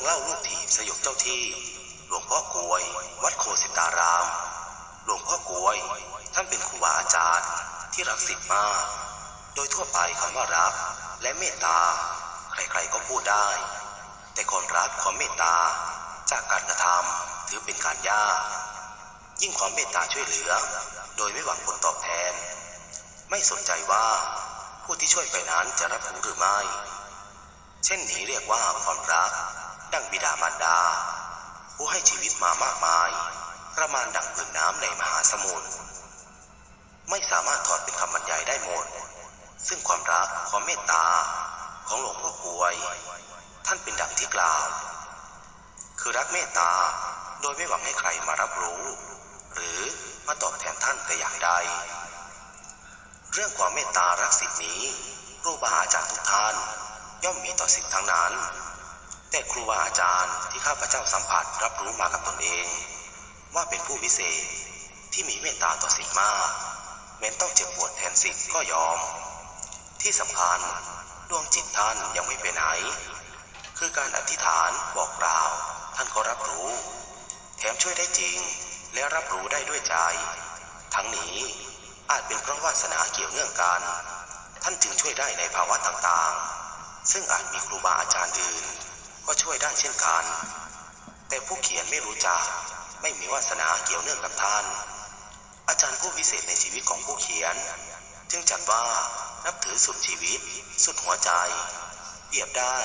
รื่องเล่าลูกถีบสยบเจ้าที่ หลวงพ่อกวย วัดโคสิตาราม หลวงพ่อกวย ท่านเป็นครูบาอาจารย์ที่รักสิทธิ์มาก โดยทั่วไปคำว่ารักและเมตตา ใครๆก็พูดได้ แต่ความรักความเมตตาจากการกระทำถือเป็นการยาก ยิ่งความเมตตาช่วยเหลือ โดยไม่หวังผลตอบแทน ไม่สนใจว่าผู้ที่ช่วยไปนั้นจะรับรู้หรือไม่ เช่นนี้เรียกว่าความรัก ดังบิดามารดา ผู้ให้ชีวิตมามากมาย ประมาณดังผืนน้ำในมหาสมุทรไม่สามารถถอดเป็นคำบรรยายได้หมด ซึ่งความรักความเมตตาของหลวงพ่อกลวย ท่านเป็นดังที่กล่าว คือรักเมตตาโดยไม่หวังให้ใครมารับรู้ หรือมาตอบแทนท่านแต่อย่างใด เรื่องความเมตตารักสิทธินี้ครูบาอาจารย์ทุกท่าน ย่อมมีต่อสิทธิทั้งนั้น แต่ครูบาอาจารย์ที่ข้าพเจ้าสัมผัสรับรู้มากับตนเอง ว่าเป็นผู้วิเศษที่มีเมตตาต่อสิทธิมากแม้นต้องเจ็บปวดแทนสิทธิ์ก็ยอม ที่สำคัญดวงจิตท่านยังไม่ไปไหน คือการอธิษฐานบอกกล่าว ท่านก็รับรู้ แถมช่วยได้จริงและรับรู้ได้ด้วยใจ ทั้งนี้อาจเป็นเพราะวาสนาเกี่ยวเนื่องกัน ท่านจึงช่วยได้ในภาวะต่างๆ ซึ่งอาจมีครูบาอาจารย์อื่น ก็ช่วยได้เช่นกัน แต่ผู้เขียนไม่รู้จัก ไม่มีวาสนาเกี่ยวเนื่องกับท่าน อาจารย์ผู้วิเศษในชีวิตของผู้เขียน จึงจัดว่านับถือสุดชีวิต สุดหัวใจเปรียบได้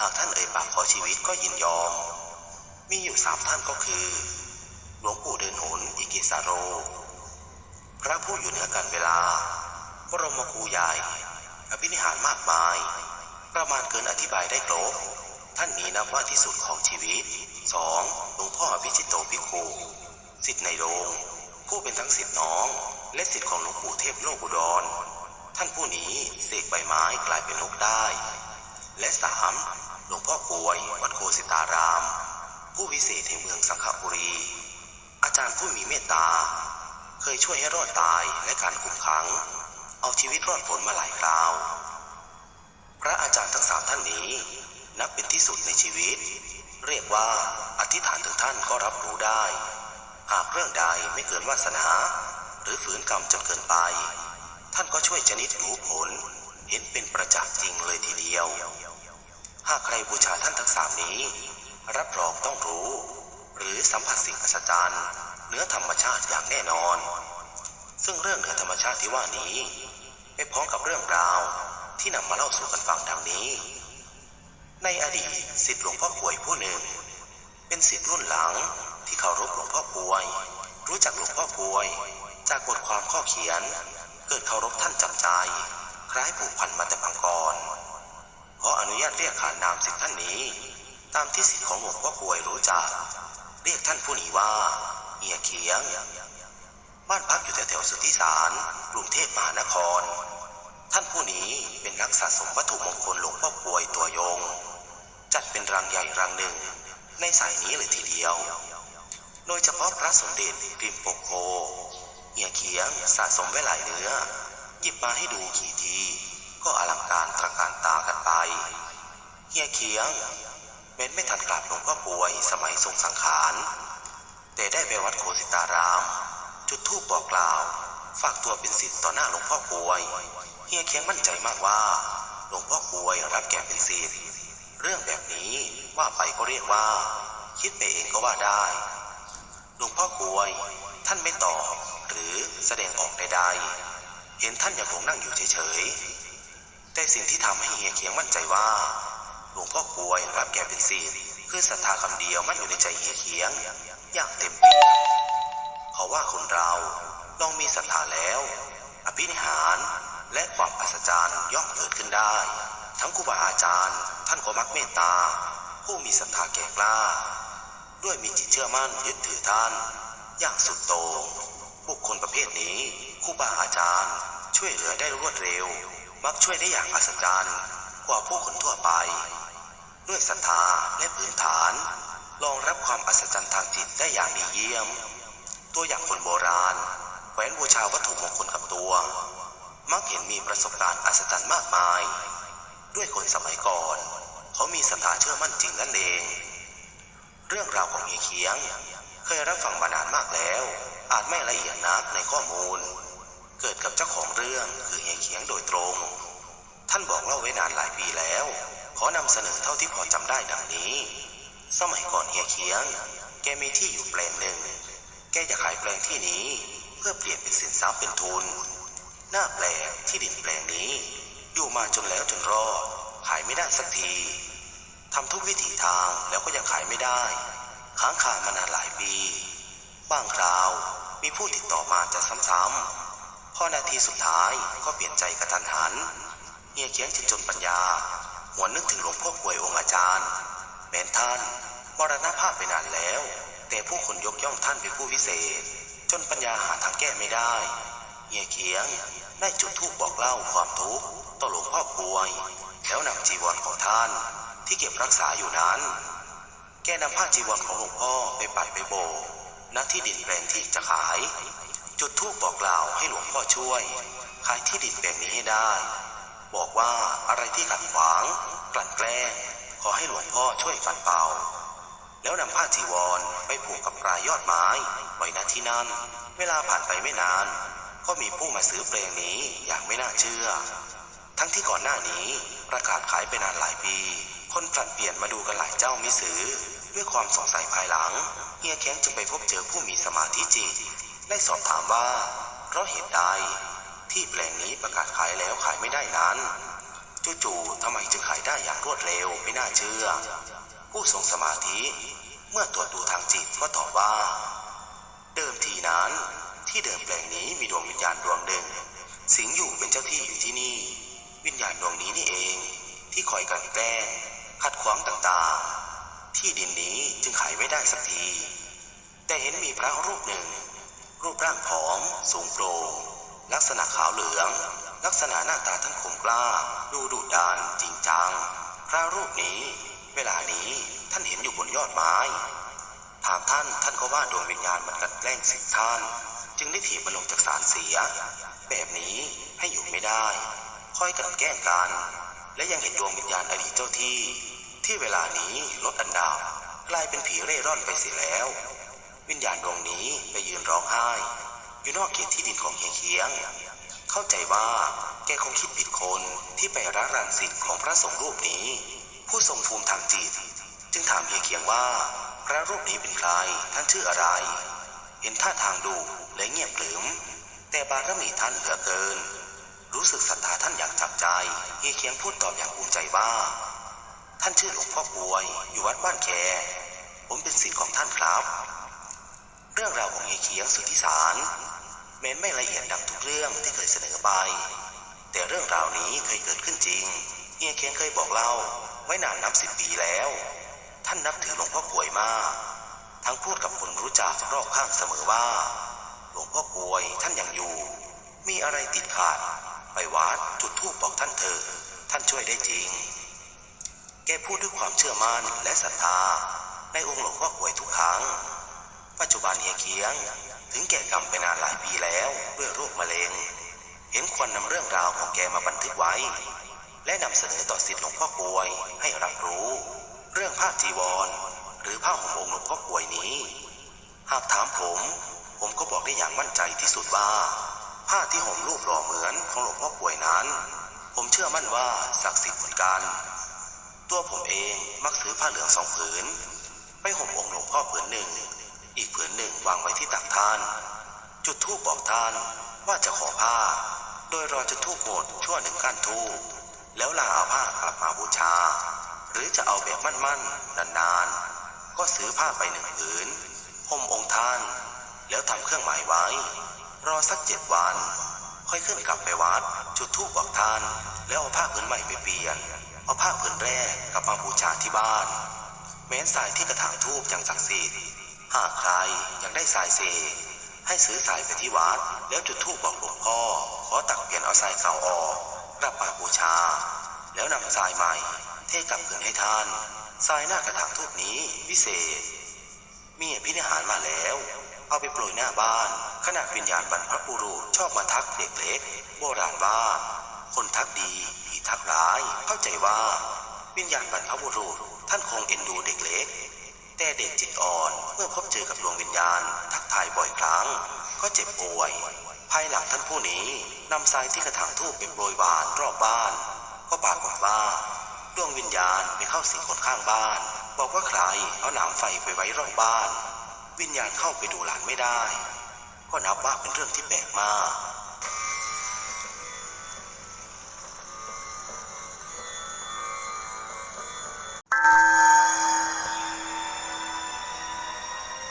หากท่านเอ่ยปากขอชีวิตก็ยินยอม มีอยู่สามท่านก็คือ หลวงปู่เดินหนอิกิสาโร พระผู้อยู่เหนือการเวลาบรมครูใหญ่อภินิหารมากมาย ประมาณเกินอธิบายได้ครบ ท่านนี้นับว่าที่สุดของชีวิต 2. หลวงพ่ออภิจิตโตภิกขุสิทธิ์ในโรงผู้เป็นทั้งสิทธิ์น้อง และสิทธิ์ของหลวงปู่เทพโลกุดร ท่านผู้นี้เสกใบไม้กลายเป็นนกได้ และสามหลวงพ่อป่วยวัดโคสิตาราม ผู้วิเศษแห่งเมืองสังขบุรี อาจารย์ผู้มีเมตตา เคยช่วยให้รอดตายและการคุมขัง เอาชีวิตรอดพ้นมาหลายคราว พระอาจารย์ทั้งสามท่านนี้ นับเป็นที่สุดในชีวิต เรียกว่าอธิษฐานถึงท่านก็รับรู้ได้ หากเรื่องใดไม่เกินวาสนา หรือฝืนกรรมจนเกินไป ท่านก็ช่วยชนิดรู้ผล เห็นเป็นประจักษ์จริงเลยทีเดียว หากใครบูชาท่านทั้งสามนี้ รับรองต้องรู้ หรือสัมผัสสิ่งอัศจรรย์เนื้อธรรมชาติอย่างแน่นอน ซึ่งเรื่องเหนือธรรมชาติที่ว่านี้ไปพร้อมกับเรื่องราวที่นำมาเล่าสู่กันฟังดังนี้ ในอดีตสิทธิหลวงพ่อป่วยผู้หนึ่ง เป็นสิทธิรุ่นหลังที่เคารพหลวงพ่อป่วย รู้จักหลวงพ่อป่วย จากบทความข้อเขียน เกิดเคารพท่านจำใจ คล้ายผูกพันมาแต่พังก่อนขออนุญาตเรียกขานนามสิทธิท่านนี้ ตามที่สิทธิของหลวงพ่อป่วยรู้จัก เรียกท่านผู้นี้ว่าเฮียเขียงบ้านพักอยู่แถวๆสุทธิสารกรุงเทพมหานคร ท่านผู้นี้เป็นนักสะสมวัตถุมงคลหลวงพ่อป่วยตัวยง จัดเป็นรังใหญ่รังหนึ่ง ในสายนี้เลยทีเดียว โดยเฉพาะพระสมเด็จพิมพ์ปกโพเฮียเขียงสะสมไว้หลายเนื้อ หยิบมาให้ดูขี่ที ก็อลังการตระการตากันไปเฮียเขียงเม้นไม่ทันกลับหลวงพ่อป่วยสมัยทรงสังขาร แต่ได้ไปวัดโคสิตาราม จุดธูปบอกกล่าว ฝากตัวเป็นศิษย์ต่อหน้าหลวงพ่อป่วยเฮียเคียงมั่นใจมากว่า หลวงพ่อป่วยรับแก่เป็นศิษย์ เรื่องแบบนี้ว่าไปก็เรียกว่า คิดไปเองก็ว่าได้หลวงพ่อป่วย ท่านไม่ตอบหรือแสดงออกใดๆ เห็นท่านยังคงนั่งอยู่เฉยๆ แต่สิ่งที่ทำให้เฮียเคียงมั่นใจว่า หลวงพ่อป่วยรับแกเป็นศิษย์คือศรัทธาคำเดียวมันอยู่ในใจเฮียเคียงอย่างเต็มเปี่ยมเพราะว่าคนเราลองมีศรัทธาแล้ว อภินิหารและความอัศจรรย์ย่อมเกิดขึ้นได้ ทั้งครูบาอาจารย์ ท่านก็มักเมตตา ผู้มีศรัทธาแก่กล้า ด้วยมีจิตเชื่อมั่นยึดถือท่าน อย่างสุดโต่งบุคคลประเภทนี้ครูบาอาจารย์ ช่วยเหลือได้รวดเร็ว มักช่วยได้อย่างอัศจรรย์กว่าผู้คนทั่วไป ด้วยศรัทธาและพื้นฐานรองรับความอัศจรรย์ทางจิตได้อย่างดีเยี่ยม ตัวอย่างคนโบราณแขวนบูชาวัตถุมงคลกับตัว มักเห็นมีประสบการณ์อัศจรรย์มากมาย ด้วยคนสมัยก่อน เขามีศรัทธาเชื่อมั่นจริงนั่นเอง เรื่องราวของเฮียเคียง เคยรับฟังมานานมากแล้ว อาจไม่ละเอียดนักในข้อมูล เกิดกับเจ้าของเรื่องคือเฮียเคียงโดยตรง ท่านบอกเล่าไว้นานหลายปีแล้ว ขอนำเสนอเท่าที่พอจำได้ดังนี้ สมัยก่อนเฮียเคียง แกมีที่อยู่แปลงหนึ่ง แกจะขายแปลงที่นี้ เพื่อเปลี่ยนเป็นสินทรัพย์เป็นทุน หน้าแปลงที่ดินแปลงนี้ อยู่มาจนแล้วจนรอด ขายไม่ได้สักที ทำทุกวิถีทางแล้วก็ยังขายไม่ได้ ค้างคามานานหลายปี บางคราวมีผู้ติดต่อมาจะซ้ำๆ พอนาทีสุดท้ายก็เปลี่ยนใจกระทันหัน เฮียเคียงจึงจนปัญญา หวนนึกถึงหลวงพ่อกวยองค์อาจารย์ แม้นท่านมรณภาพไปนานแล้ว แต่ผู้คนยกย่องท่านเป็นผู้วิเศษ จนปัญญาหาทางแก้ไม่ได้ เฮียเคียงได้จุดธูปบอกเล่าความทุกข์ต่อหลวงพ่อกวย แล้วนำจีวรของท่านที่เก็บรักษาอยู่นั้น แกนำผ้าจีวรของหลวงพ่อไปปัดไปโบกณที่ดินแปลงที่จะขาย จุดธูปบอกกล่าวให้หลวงพ่อช่วย ขายที่ดินแปลงนี้ให้ได้ บอกว่าอะไรที่ขัดขวางกลั่นแกล้งขอให้หลวงพ่อช่วยปัดเป่า แล้วนำผ้าจีวรไปผูกกับปลายยอดไม้ไว้ณที่นั่น เวลาผ่านไปไม่นาน ก็มีผู้มาซื้อแปลงนี้อย่างไม่น่าเชื่อ ทั้งที่ก่อนหน้านี้ประกาศขายไปนานหลายปี คนผลัดเปลี่ยนมาดูกันหลายเจ้ามิซื้อ ด้วยความสงสัยภายหลังเฮียแข้งจึงไปพบเจอผู้มีสมาธิจิตได้สอบถามว่า เพราะเหตุใดที่แปลงนี้ประกาศขายแล้วขายไม่ได้นั้นจู่ๆทำไมจึงขายได้อย่างรวดเร็วไม่น่าเชื่อ ผู้ทรงสมาธิ เมื่อตรวจดูทางจิตก็ตอบว่า เดิมทีนั้น ที่เดิมแปลงนี้มีดวงวิญญาณดวงหนึ่ง สิงอยู่เป็นเจ้าที่อยู่ที่นี่ วิญญาณดวงนี้นี่เอง ที่คอยกันแกล้งขัดขวางต่างๆ ที่ดินนี้จึงขายไม่ได้สักที แต่เห็นมีพระรูปหนึ่ง รูปร่างผอม สูงโปร่งลักษณะขาวเหลือง ลักษณะหน้าตาทั้งคมกล้า ดูดุดันจริงจัง พระรูปนี้ เวลานี้ท่านเห็นอยู่บนยอดไม้ ถามท่านท่านก็ว่าดวงวิญญาณมันกันแกล้งสิงท่าน จึงได้ถีบมันลงจากศาลเสีย แบบนี้ให้อยู่ไม่ได้ ค่อยกลันแกล้งกัน และยังเห็นดวงวิญญาณอดีตเจ้าที่ ที่เวลานี้ลดอันดับกลายเป็นผีเร่ร่อนไปเสียแล้ว วิญญาณดวงนี้ไปยืนร้องไห้ อยู่นอกเขตที่ดินของเฮียเคียง เข้าใจว่าแกคงคิดผิดคนที่ไปรักรันสิทธิ์ของพระสงฆ์รูปนี้ ผู้ทรงภูมิทางจิต จึงถามเฮียเคียงว่า พระรูปนี้เป็นใครท่านชื่ออะไร เห็นท่าทางดุ และเงียบขรึมแต่บารมีท่านเหลือเกิน รู้สึกศรัทธาท่านอย่างจับใจเฮียเคียงพูดตอบอย่างภูมิใจว่า ท่านชื่อหลวงพ่อกวย อยู่วัดบ้านแค ผมเป็นศิษย์ของท่านครับ เรื่องราวของเฮียเคียงสุทธิสารแม้นไม่ละเอียดดังทุกเรื่องที่เคยเสนอไป แต่เรื่องราวนี้เคยเกิดขึ้นจริงเฮียเคียงเคยบอกเล่าไว้นานนับสิบปีแล้ว ท่านนับถือหลวงพ่อกวยมาก ทั้งพูดกับคนรู้จักรอบข้างเสมอว่า หลวงพ่อกวยท่านยังอยู่ มีอะไรติดขัดไปวัดจุดธูปบอกท่านเถอะท่านช่วยได้จริง แกพูดด้วยความเชื่อมั่นและศรัทธา ในองค์หลวงพ่อกวยทุกครั้ง ปัจจุบันเฮียเคียง ถึงแก่กรรมไปนานหลายปีแล้วด้วยโรคมะเร็ง เห็นควรนำเรื่องราวของแกมาบันทึกไว้ และนำเสนอต่อสิทธิหลวงพ่อกวยให้รับรู้ เรื่องผ้าจีวร หรือผ้าห่มองค์หลวงพ่อกวยนี้ หากถามผม ผมก็บอกได้อย่างมั่นใจที่สุดว่า ผ้าที่ห่มรูปหล่อเหมือนของหลวงพ่อกวยนั้น ผมเชื่อมั่นว่าศักดิ์สิทธิ์เหมือนกัน ตัวผมเองมักซื้อผ้าเหลืองสองผืน ไปห่มองค์หลวงพ่อผืนหนึ่ง อีกผืนหนึ่งวางไว้ที่ตักท่าน จุดธูปบอกท่านว่าจะขอผ้า โดยรอจนธูปหมดชั่วหนึ่งก้านธูปแล้วลาเอาผ้ากลับมาบูชา หรือจะเอาแบบมั่นๆนานๆก็ซื้อผ้าไปหนึ่งผืนห่มองค์ท่าน แล้วทำเครื่องหมายไว้ รอสักเจ็ดวัน ค่อยขึ้นกลับไปวัด จุดธูปบอกท่าน แล้วเอาผ้าผืนใหม่ไปเปลี่ยน เอาผ้าผืนแรกกลับมาบูชาที่บ้าน แม้นสายที่กระถางทูบยังศักดิ์สิทธิ์หากใครยากได้สายเสกให้ซื้อสายไปที่วัด แล้วจุดธูปบอกหลวงพ่อ ขอตักเปลี่ยนเอาสายเก่าออกกลับมาบูชา แล้วนำสายใหม่ เทกลับคืนให้ท่านสายหน้ากระถางทูบนี้วิเศษ มีอภินิหารมาแล้ว เอาไปโปรยหน้าบ้าน ขณะวิญญาณบรรพบุรุษชอบมาทักเด็กเล็ก โบราณว่า คนทักดีผีทักร้าย เข้าใจว่า วิญญาณบรรพบุรุษท่านคงเอ็นดูเด็กเล็ก แต่เด็กจิตอ่อนเมื่อพบเจอกับดวงวิญญาณ ทักทายบ่อยครั้ง ก็เจ็บป่วย ภายหลังท่านผู้นี้นำทรายที่กระถางทูบไปโปรยหวานรอบบ้าน ก็ปรากฏว่าดวงวิญญาณไปเข้าสิงคนข้างบ้าน บอกว่าใครเอาหนามไฟไปไว้รอบบ้าน วิญญาณเข้าไปดูหลานไม่ได้ ก็นับว่าเป็นเรื่องที่แปลกมาก